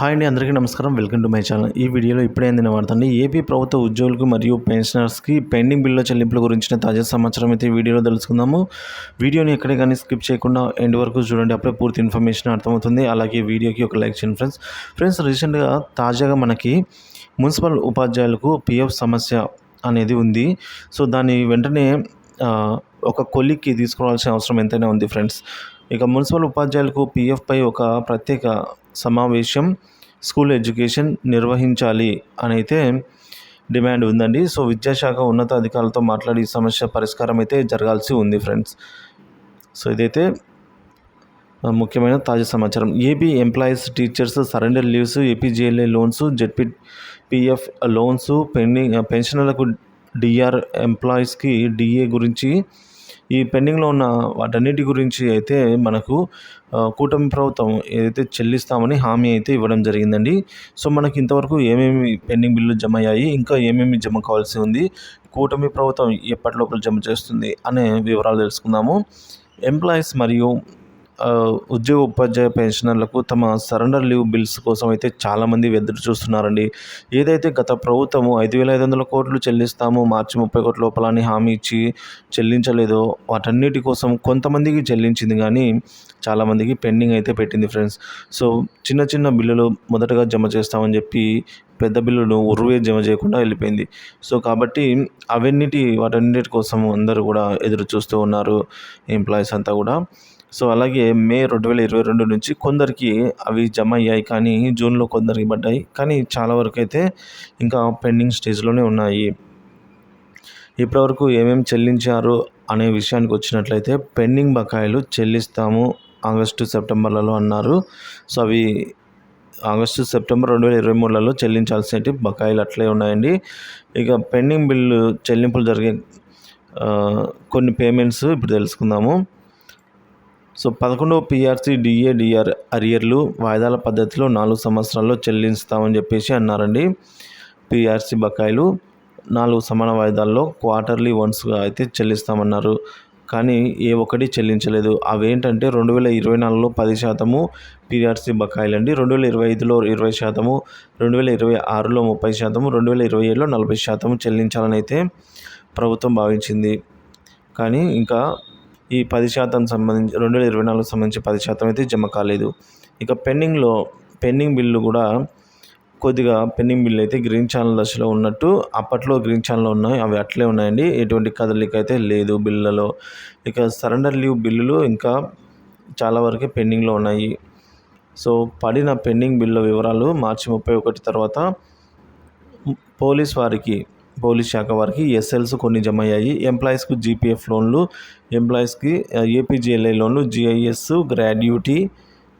Hi అండి అందరికీ నమస్కారం. వెల్కమ్ టు మై ఛానల్ ఈ వీడియోలో ఇప్పుడే అందిన వార్తండి ఏపీ ప్రభుత్వ ఉద్యోగులకు మరియు పెన్షనర్స్కి పెండింగ్ బిల్లుల చెల్లింపుల గురించిన తాజా సమాచారం అయితే ఈ వీడియోలో తెలుసుకుందాము. వీడియోని ఎక్కడే కానీ స్కిప్ చేయకుండా ఎండ్ వరకు చూడండి అప్పుడే పూర్తి ఇన్ఫర్మేషన్ అర్థమవుతుంది. అలాగే వీడియోకి ఒక లైక్ చేయండి ఫ్రెండ్స్. ఫ్రెండ్స్ రీసెంట్గా తాజాగా మనకి మున్సిపల్ ఉపాధ్యాయులకు పిఎఫ్ సమస్య అనేది ఉంది. సో దాన్ని వెంటనే ఒక కొలిక్కి తీసుకురావాల్సిన అవసరం ఎంతైనా ఉంది ఫ్రెండ్స్. ఇక మున్సిపల్ ఉపాధ్యాయులకు పీఎఫ్పై ఒక ప్రత్యేక సమావేశం స్కూల్ ఎడ్యుకేషన్ నిర్వహించాలి అని అయితే డిమాండ్ ఉందండి. సో విద్యాశాఖ ఉన్నతాధికారులతో మాట్లాడి ఈ సమస్య పరిష్కారం అయితే జరగాల్సి ఉంది ఫ్రెండ్స్. సో ఇదైతే ముఖ్యమైన తాజా సమాచారం. AP employees teachers surrender leaves APGLI loans ZP PF loans pending పెన్షనర్లకు డిఆర్ ఎంప్లాయీస్కి డిఏ గురించి ఈ పెండింగ్లో ఉన్న వాటన్నిటి గురించి అయితే మనకు కూటమి ప్రభుత్వం ఏదైతే చెల్లిస్తామని హామీ అయితే ఇవ్వడం జరిగిందండి. సో మనకి ఇంతవరకు ఏమేమి పెండింగ్ బిల్లు జమ అయ్యాయి ఇంకా ఏమేమి జమ కావాల్సి ఉంది కూటమి ప్రభుత్వం ఎప్పటి లోపల జమ చేస్తుంది అనే వివరాలు తెలుసుకుందాము. ఎంప్లాయీస్ మరియు ఉద్యోగ ఉపాధ్యాయ పెన్షనర్లకు తమ సరెండర్ లీవ్ బిల్స్ కోసం అయితే చాలామంది ఎదురు చూస్తున్నారండి. ఏదైతే గత ప్రభుత్వము ఐదు వేల ఐదు వందల కోట్లు చెల్లిస్తాము మార్చి ముప్పై కోట్ల లోపల అని హామీ ఇచ్చి చెల్లించలేదో వాటన్నిటి కోసం కొంతమందికి చెల్లించింది కానీ చాలామందికి పెండింగ్ అయితే పెట్టింది ఫ్రెండ్స్. సో చిన్న చిన్న బిల్లులు మొదటగా జమ చేస్తామని చెప్పి పెద్ద బిల్లును ఉరువే జమ చేయకుండా వెళ్ళిపోయింది. సో కాబట్టి అవన్నిటి వాటన్నిటి కోసం అందరూ కూడా ఎదురు చూస్తూ ఉన్నారు. ఎంప్లాయీస్ అంతా కూడా. సో అలాగే మే రెండు వేల ఇరవై రెండు నుంచి కొందరికి అవి జమ అయ్యాయి కానీ జూన్లో కొందరికి పడ్డాయి. కానీ చాలా వరకు అయితే ఇంకా పెండింగ్ స్టేజ్లోనే ఉన్నాయి. ఇప్పటివరకు ఏమేమి చెల్లించారు అనే విషయానికి వచ్చినట్లయితే పెండింగ్ బకాయిలు చెల్లిస్తాము ఆగస్టు సెప్టెంబర్లలో అన్నారు. సో అవి ఆగస్టు సెప్టెంబర్ రెండు వేల ఇరవై మూడులలో చెల్లించాల్సిన బకాయిలు అట్లే ఉన్నాయండి. ఇక పెండింగ్ బిల్లు చెల్లింపులు జరిగే కొన్ని పేమెంట్స్ ఇప్పుడు తెలుసుకుందాము. సో పదకొండవ పిఆర్సీ డిఏ డిఆర్ అరియర్లు వాయిదాల పద్ధతిలో నాలుగు సంవత్సరాల్లో చెల్లిస్తామని చెప్పేసి అన్నారండి పిఆర్సీ బకాయిలు. నాలుగు సమాన వాయిదాల్లో క్వార్టర్లీ వన్స్గా అయితే చెల్లిస్తామన్నారు. కానీ ఏ ఒక్కటి చెల్లించలేదు. అవేంటంటే రెండు వేల ఇరవై నాలుగులో పది శాతము పిఆర్సీ బకాయిలు అండి రెండు వేల ఇరవై ఐదులో ఇరవై శాతము రెండు వేల ఇరవై ఆరులో ముప్పై శాతము రెండు వేల ఇరవై ఏడులో నలభై శాతము చెల్లించాలని అయితే ప్రభుత్వం భావించింది. కానీ ఇంకా ఈ పది శాతం సంబంధించి రెండు వేల ఇరవై నాలుగు సంబంధించి పది శాతం అయితే జమ కాలేదు. ఇక పెండింగ్లో పెండింగ్ బిల్లు కూడా కొద్దిగా పెండింగ్ బిల్లు అయితే గ్రీన్ ఛానల్ దశలో ఉన్నట్టు అప్పట్లో గ్రీన్ ఛానల్లో ఉన్నాయి అవి అట్లే ఉన్నాయండి. ఎటువంటి కదలిక అయితే లేదు బిల్లులలో. ఇక సరెండర్ లీవ్ బిల్లులు ఇంకా చాలా వరకే పెండింగ్లో ఉన్నాయి. సో పడిన పెండింగ్ బిల్లు వివరాలు మార్చి ముప్పై ఒకటి తర్వాత పోలీస్ వారికి పోలీస్ శాఖ వారికి ఎస్ఎల్స్ కొన్ని జమ అయ్యాయి ఎంప్లాయీస్కు జీపీఎఫ్ లోన్లు ఎంప్లాయీస్కి ఏపీజీఎల్ఐ లోన్లు జిఐఎస్ గ్రాడ్యుటీ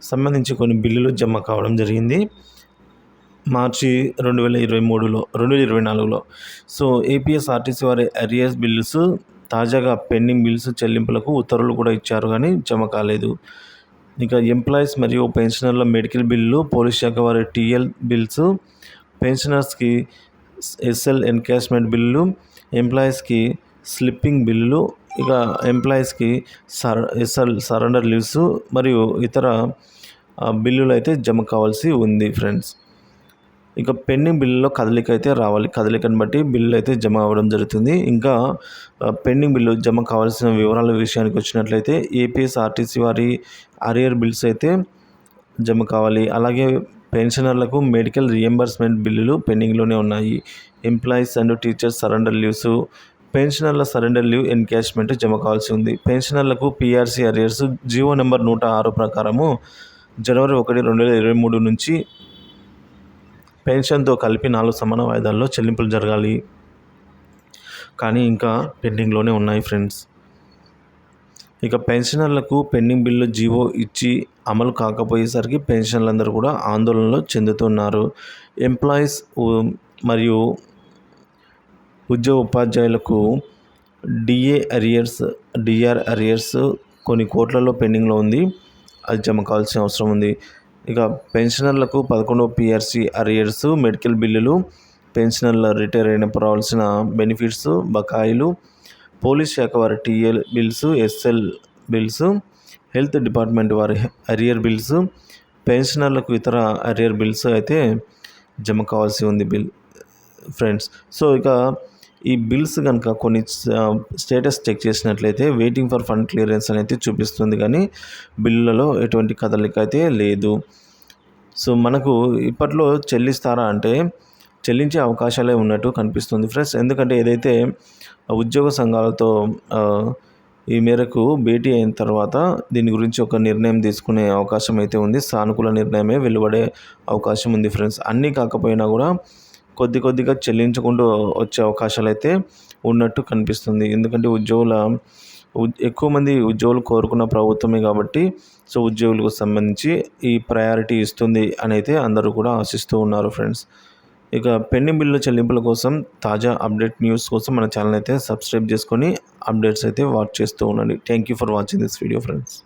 సంబంధించి కొన్ని బిల్లులు జమ కావడం జరిగింది. మార్చి రెండు వేల ఇరవై మూడులో రెండు వేల ఇరవై నాలుగులో. సో ఏపీఎస్ ఆర్టీసీ వారి అరియర్స్ బిల్స్ తాజాగా పెండింగ్ బిల్స్ చెల్లింపులకు ఉత్తర్వులు కూడా ఇచ్చారు కానీ జమ కాలేదు. ఇక ఎంప్లాయీస్ మరియు పెన్షనర్ల మెడికల్ బిల్లు పోలీస్ శాఖ వారి టీఎల్ బిల్స్ పెన్షనర్స్కి ఎస్ఎల్ ఎన్కాష్మెంట్ బిల్లు ఎంప్లాయీస్కి స్లిప్పింగ్ బిల్లులు ఇక ఎంప్లాయీస్కి సర ఎస్ఎల్ సరెండర్ లీవ్స్ మరియు ఇతర బిల్లులు అయితే జమ కావాల్సి ఉంది ఫ్రెండ్స్. ఇక పెండింగ్ బిల్లులో కదలిక అయితే రావాలి. కదలికను బట్టి బిల్లు అయితే జమ అవ్వడం జరుగుతుంది. ఇంకా పెండింగ్ బిల్లు జమ కావాల్సిన వివరాల విషయానికి వచ్చినట్లయితే ఏపీఎస్ ఆర్టీసీ వారి అరియర్ బిల్స్ అయితే జమ కావాలి. అలాగే పెన్షనర్లకు మెడికల్ రియంబర్స్మెంట్ బిల్లులు పెండింగ్లోనే ఉన్నాయి. Employees and teachers surrender leaves పెన్షనర్ల surrender leave encashment జమ కావాల్సి ఉంది. పెన్షనర్లకు పీఆర్సీ అరియర్స్ జియో నెంబర్ నూట ఆరు ప్రకారము జనవరి ఒకటి రెండు వేల ఇరవై మూడు నుంచి పెన్షన్తో కలిపి నాలుగు సమాన వాయిదాల్లో చెల్లింపులు జరగాలి. కానీ ఇంకా పెండింగ్లోనే ఉన్నాయి ఫ్రెండ్స్. ఇక పెన్షనర్లకు పెండింగ్ బిల్లు జీవో ఇచ్చి అమలు కాకపోయేసరికి పెన్షన్లందరూ కూడా ఆందోళనలో చెందుతున్నారు. ఎంప్లాయీస్ మరియు ఉద్యోగ ఉపాధ్యాయులకు డిఏ అరియర్స్ డిఆర్ అరియర్స్ కొన్ని కోట్లలో పెండింగ్లో ఉంది. అది జమ కావాల్సిన అవసరం ఉంది. ఇక పెన్షనర్లకు పదకొండవ పిఆర్సి అరియర్స్ మెడికల్ బిల్లులు పెన్షనర్ల రిటైర్ అయినప్పుడు రావాల్సిన బెనిఫిట్స్ బకాయిలు పోలీస్ శాఖ వారి TL bills SL bills health department వారి అరియర్ బిల్స్ పెన్షనర్లకు ఇతర అరియర్ బిల్స్ అయితే జమ కావాల్సి ఉంది బిల్ ఫ్రెండ్స్. సో ఇక ఈ బిల్స్ కనుక కొన్ని స్టేటస్ చెక్ చేసినట్లయితే వెయిటింగ్ ఫర్ ఫండ్ క్లియరెన్స్ అనేది చూపిస్తుంది కానీ బిల్లులలో ఎటువంటి కదలిక అయితే లేదు. సో మనకు ఇప్పట్లో చెల్లిస్తారా అంటే చెల్లించే అవకాశాలే ఉన్నట్టు కనిపిస్తుంది ఫ్రెండ్స్. ఎందుకంటే ఏదైతే ఉద్యోగ సంఘాలతో ఈ మేరకు భేటీ అయిన తర్వాత దీని గురించి ఒక నిర్ణయం తీసుకునే అవకాశం అయితే ఉంది. సానుకూల నిర్ణయమే వెలువడే అవకాశం ఉంది ఫ్రెండ్స్. అన్నీ కాకపోయినా కూడా కొద్ది కొద్దిగా చెల్లించకుండా వచ్చే అవకాశాలు అయితే ఉన్నట్టు కనిపిస్తుంది. ఎందుకంటే ఉద్యోగుల ఎక్కువ మంది ఉద్యోగులు కోరుకున్న ప్రభుత్వమే కాబట్టి సో ఉద్యోగులకు సంబంధించి ఈ ప్రయారిటీ ఇస్తుంది అని అయితే అందరూ కూడా ఆశిస్తూ ఉన్నారు ఫ్రెండ్స్. ఇక పెండింగ్ బిల్లు చెల్లింపుల కోసం తాజా అప్డేట్ న్యూస్ కోసం మన ఛానల్ అయితే సబ్స్క్రైబ్ చేసుకొని అప్డేట్స్ అయితే వాచ్ చేస్తూ ఉండండి. Thank you for watching this video friends